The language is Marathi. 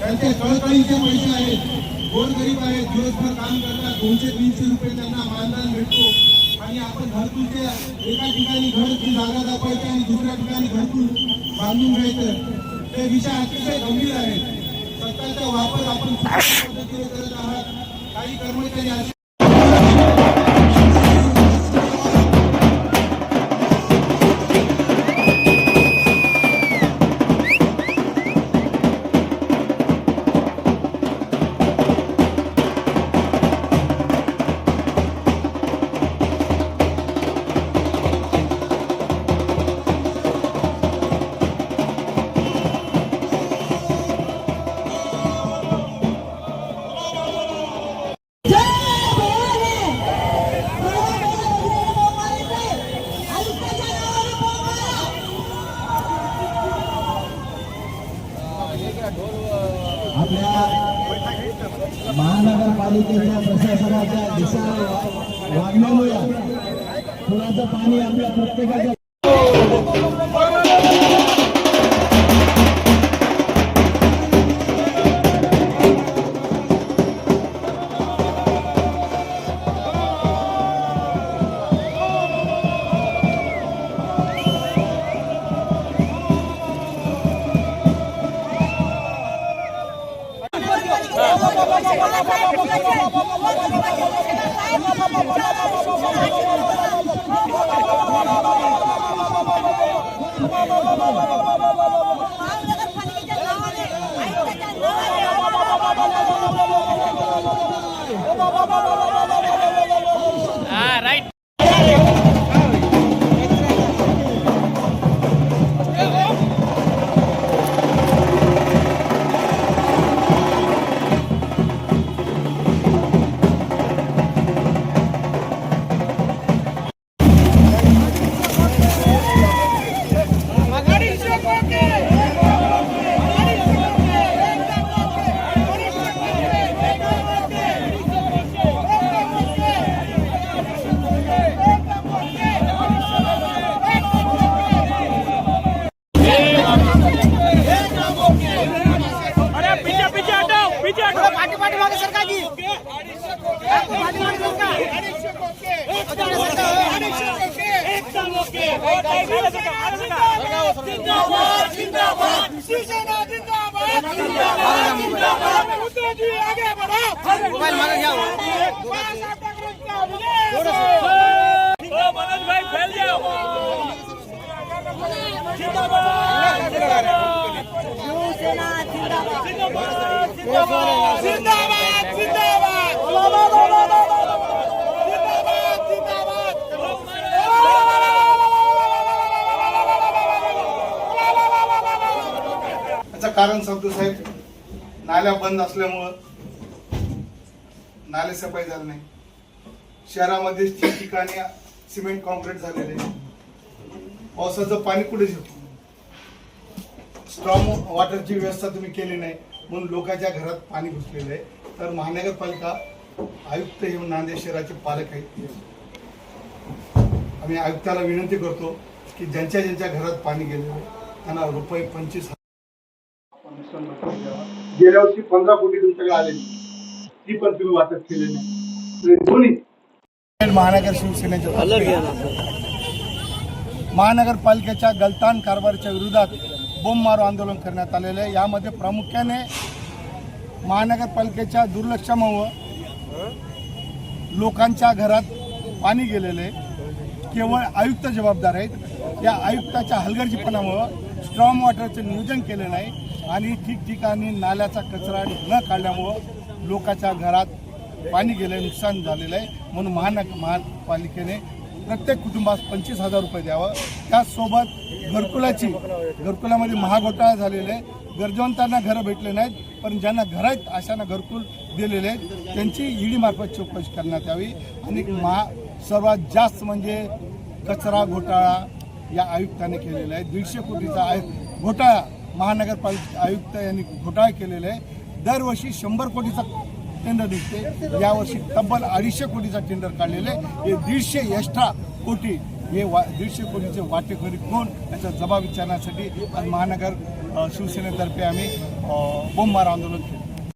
त्यांचे कळकळीचे पैसे आहेत. गोरगरीब आहेत. दिवसभर काम करतात. दोनशे तीनशे रुपये त्यांना मानधन भेटतो. आणि आपण घरकुलच्या एका ठिकाणी घरची जागा दाखवायची आणि दुसऱ्या ठिकाणी घरकुल बांधून घ्यायचं. ते विषय अतिशय गंभीर आहेत. सत्ताचा वापर आपण पद्धतीने करत आहात. काही कर्मचारी पालिकेच्या प्रशासनाच्या दिशा वागण्यामुळे पुराचं पाणी आपल्या प्रत्येकाच्या বাবা বাবা મોબાઈલ મારે જાઓ મનોજભાઈ ફેલ જાઓ જિંદાબાદ જિંદાબાદ જિંદાબાદ જિંદાબાદ याचं कारण सांगतो साहेब. नाल्या बंद असल्यामुळं नाले सफाई झालं नाही. शहरामध्ये ठिकठिकाणी सिमेंट कॉन्क्रीट झालेले पावसाचं पाणी कुठे शिरतो? स्ट्रॉंग वॉटरची व्यवस्था तुम्ही केली नाही म्हणून लोकांच्या घरात पाणी घुसलेलं आहे. तर महानगरपालिका आयुक्त हे नांदेड शहराचे पालक आहेत. आम्ही आयुक्ताला विनंती करतो की ज्यांच्या ज्यांच्या घरात पाणी गेलेलं आहे त्यांना रुपये पंचवीस गेल्या वर्षी पंधरा कोटी तुमच्याकडे आलेली ती पण तुम्ही वाटप केले नाही. दोन्ही. महानगर शिवसेनेच्या महानगरपालिकेच्या गलतान कारभाराच्या विरोधात बोंबमारो आंदोलन करण्यात आलेले आहे. यामध्ये प्रामुख्याने महानगरपालिकेच्या दुर्लक्षामुळं लोकांच्या घरात पाणी गेलेले आहे. केवळ आयुक्त जबाबदार आहेत. या आयुक्ताच्या हलगर्जीपणामुळं स्ट्रॉंग वॉटरचं नियोजन केलं नाही आणि ठिकठिकाणी नाल्याचा कचरा न काढल्यामुळं लोकांच्या घरात पाणी गेलं नुकसान झालेलं आहे म्हणून महानग महापालिकेने प्रत्येक कुटुंबास पंचवीस हजार रुपये द्यावं. त्याचसोबत घरकुलाची घरकुलामध्ये महाघोटाळा झालेला आहे गरजवंतांना घरं भेटले नाहीत पण ज्यांना घर आहेत अशांना घरकुल दिलेले आहेत. त्यांची ईडीमार्फत चौकशी करण्यात यावी. आणि महा सर्वात जास्त म्हणजे कचरा घोटाळा या आयुक्ताने केलेला आहे. दीडशे कोटीचा आय घोटाळा. महानगरपालिका आयुक्त यांनी घोटाळा केलेला आहे. दरवर्षी शंभर कोटीचा टेंडर निघते. यावर्षी तब्बल अडीचशे कोटीचा टेंडर काढलेले आहे. हे दीडशे एक्स्ट्रा कोटी हे वा दीडशे कोटीचे वाटेकरी कोण याचा जबाब विचारण्यासाठी आज महानगर शिवसेनेतर्फे आम्ही अ, बोंबमार आंदोलन केलं.